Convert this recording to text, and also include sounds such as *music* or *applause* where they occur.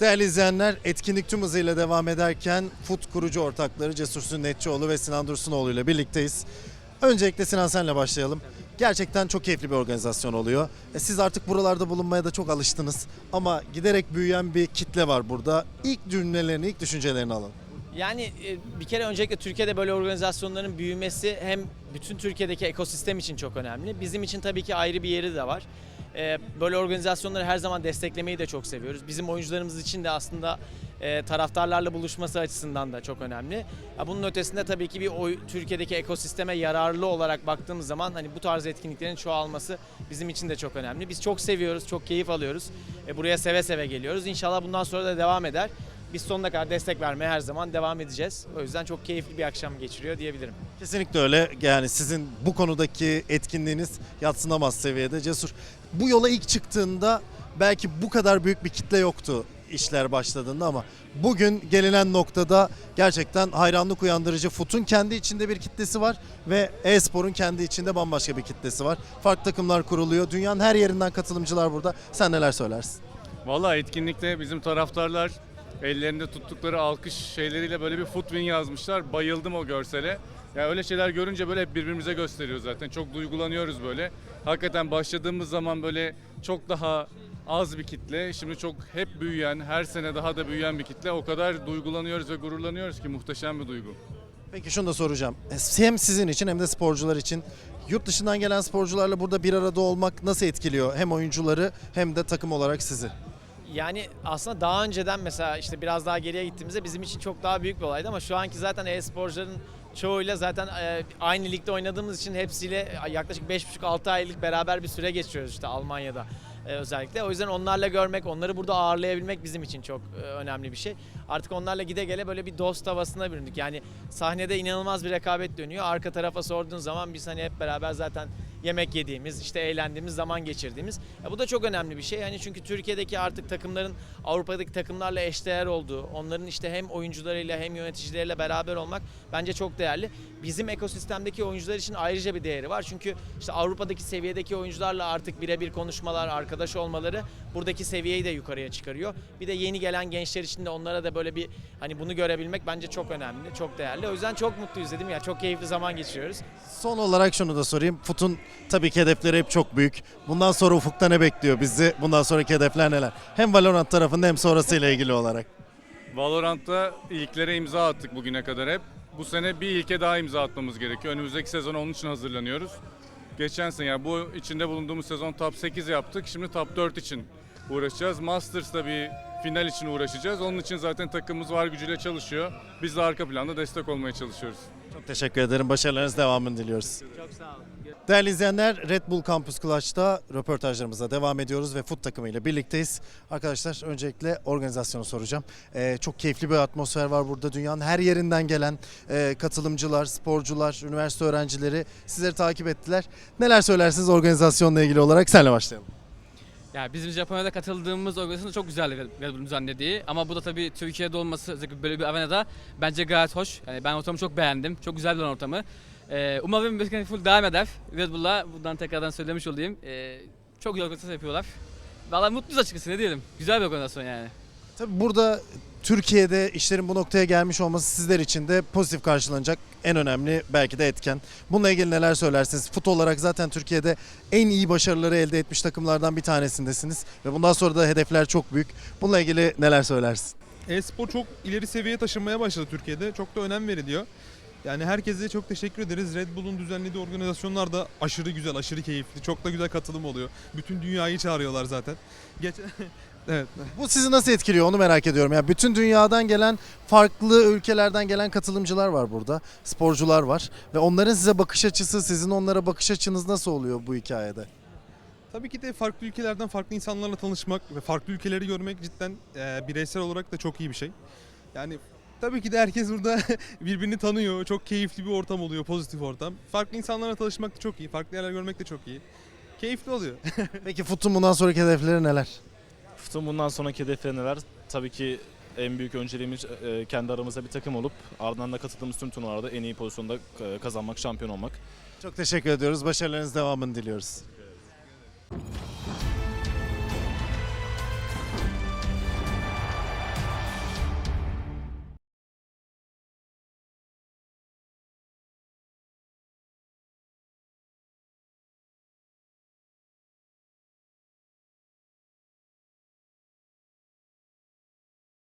Değerli izleyenler, etkinlik tüm hızıyla devam ederken FUT kurucu ortakları Cesur Sünnetçioğlu ve Sinan Dursunoğlu ile birlikteyiz. Öncelikle Sinan senle başlayalım. Gerçekten çok keyifli bir organizasyon oluyor. E, siz artık buralarda bulunmaya da çok alıştınız. Ama giderek büyüyen bir kitle var burada. İlk cümlelerini, ilk düşüncelerini alın. Yani e, bir kere öncelikle Türkiye'de böyle organizasyonların büyümesi hem bütün Türkiye'deki ekosistem için çok önemli. Bizim için tabii ki ayrı bir yeri de var. E, Böyle organizasyonları her zaman desteklemeyi de çok seviyoruz. Bizim oyuncularımız için de aslında e, taraftarlarla buluşması açısından da çok önemli. Ya Bunun ötesinde tabii ki bir oy, Türkiye'deki ekosisteme yararlı olarak baktığımız zaman hani bu tarz etkinliklerin çoğalması bizim için de çok önemli. Biz çok seviyoruz, çok keyif alıyoruz. E, Buraya seve seve geliyoruz. İnşallah bundan sonra da devam eder. Biz sonuna kadar destek vermeye her zaman devam edeceğiz. O yüzden çok keyifli bir akşam geçiriyor diyebilirim. Kesinlikle öyle. Yani sizin bu konudaki etkinliğiniz yatsınamaz seviyede. Cesur, bu yola ilk çıktığında belki bu kadar büyük bir kitle yoktu işler başladığında ama bugün gelinen noktada gerçekten hayranlık uyandırıcı FUT'un kendi içinde bir kitlesi var ve e-sporun kendi içinde bambaşka bir kitlesi var. Farklı takımlar kuruluyor. Dünyanın her yerinden katılımcılar burada. Sen neler söylersin? Valla etkinlikte bizim taraftarlar ellerinde tuttukları alkış şeyleriyle böyle bir foot win yazmışlar. Bayıldım o görsele. Ya öyle şeyler görünce böyle hep birbirimize gösteriyor zaten. Çok duygulanıyoruz böyle. Hakikaten başladığımız zaman böyle çok daha az bir kitle. Şimdi çok hep büyüyen, her sene daha da büyüyen bir kitle. O kadar duygulanıyoruz ve gururlanıyoruz ki muhteşem bir duygu. Peki şunu da soracağım. Hem sizin için hem de sporcular için yurt dışından gelen sporcularla burada bir arada olmak nasıl etkiliyor? Hem oyuncuları hem de takım olarak sizi. Yani aslında daha önceden mesela işte biraz daha geriye gittiğimizde bizim için çok daha büyük bir olaydı ama şu anki zaten e-sporcuların çoğuyla zaten e, aynı ligde oynadığımız için hepsiyle yaklaşık 5,5-6 aylık beraber bir süre geçiriyoruz işte Almanya'da e, özellikle. O yüzden onlarla görmek, onları burada ağırlayabilmek bizim için çok e, önemli bir şey. Artık onlarla gide gele böyle bir dost havasına büründük. Yani sahnede inanılmaz bir rekabet dönüyor. Arka tarafa sorduğun zaman biz hani hep beraber zaten yemek yediğimiz, işte eğlendiğimiz, zaman geçirdiğimiz. Ya bu da çok önemli bir şey. Yani çünkü Türkiye'deki artık takımların Avrupa'daki takımlarla eşdeğer olduğu, onların işte hem oyuncularıyla hem yöneticileriyle beraber olmak bence çok değerli. Bizim ekosistemdeki oyuncular için ayrıca bir değeri var. Çünkü işte Avrupa'daki seviyedeki oyuncularla artık birebir konuşmalar, arkadaş olmaları buradaki seviyeyi de yukarıya çıkarıyor. Bir de yeni gelen gençler için de onlara da böyle bir hani bunu görebilmek bence çok önemli, çok değerli. O yüzden çok mutluyuz dedim ya. Çok keyifli zaman geçiriyoruz. Son olarak şunu da sorayım. Fut'un tabii ki hedefleri hep çok büyük. Bundan sonra ufukta ne bekliyor bizi? Bundan sonraki hedefler neler? Hem Valorant tarafında hem sonrasıyla ilgili olarak. Valorant'ta ilklere imza attık bugüne kadar hep. Bu sene bir ilke daha imza atmamız gerekiyor. Önümüzdeki sezon onun için hazırlanıyoruz. Geçen sene yani bu içinde bulunduğumuz sezon top 8 yaptık. Şimdi top 4 için uğraşacağız. Masters'ta bir final için uğraşacağız. Onun için zaten takımımız var gücüyle çalışıyor. Biz de arka planda destek olmaya çalışıyoruz. Çok teşekkür ederim. Başarılarınız devamını diliyoruz. Çok sağ olun. Değerli izleyenler Red Bull Campus Clutch'ta röportajlarımıza devam ediyoruz ve FUT takımıyla birlikteyiz. Arkadaşlar öncelikle organizasyonu soracağım. Ee, çok keyifli bir atmosfer var burada. Dünyanın her yerinden gelen e, katılımcılar, sporcular, üniversite öğrencileri sizleri takip ettiler. Neler söylersiniz organizasyonla ilgili olarak? Senle başlayalım. Ya bizim Japonya'da katıldığımız organizasyon çok güzeldi Red Bull'un düzenlediği. Ama bu da tabii Türkiye'de olması özellikle böyle bir arenada bence gayet hoş. Yani ben ortamı çok beğendim. Çok güzel bir ortamı. Ee, umarım bir full devam eder. Red Bull'la buradan tekrardan söylemiş olayım. Ee, çok güzel organizasyon yapıyorlar. Vallahi mutluyuz açıkçası ne diyelim. Güzel bir organizasyon yani. Tabii burada Türkiye'de işlerin bu noktaya gelmiş olması sizler için de pozitif karşılanacak en önemli belki de etken. Bununla ilgili neler söylersiniz? Fut olarak zaten Türkiye'de en iyi başarıları elde etmiş takımlardan bir tanesindesiniz ve bundan sonra da hedefler çok büyük. Bununla ilgili neler söylersin? E-spor çok ileri seviyeye taşınmaya başladı Türkiye'de. Çok da önem veriliyor. Yani herkese çok teşekkür ederiz. Red Bull'un düzenlediği organizasyonlar da aşırı güzel, aşırı keyifli. Çok da güzel katılım oluyor. Bütün dünyayı çağırıyorlar zaten. Geçen *laughs* Evet. Bu sizi nasıl etkiliyor onu merak ediyorum. Ya bütün dünyadan gelen farklı ülkelerden gelen katılımcılar var burada. Sporcular var ve onların size bakış açısı, sizin onlara bakış açınız nasıl oluyor bu hikayede? Tabii ki de farklı ülkelerden farklı insanlarla tanışmak ve farklı ülkeleri görmek cidden e, bireysel olarak da çok iyi bir şey. Yani tabii ki de herkes burada *laughs* birbirini tanıyor. Çok keyifli bir ortam oluyor, pozitif ortam. Farklı insanlarla tanışmak da çok iyi. Farklı yerler görmek de çok iyi. Keyifli oluyor. *laughs* Peki Fut'un bundan sonraki hedefleri neler? Fut'un bundan sonraki hedefleri neler? Tabii ki en büyük önceliğimiz e, kendi aramızda bir takım olup ardından da katıldığımız tüm turnuvalarda en iyi pozisyonda e, kazanmak, şampiyon olmak. Çok teşekkür ediyoruz. Başarılarınız devamını diliyoruz.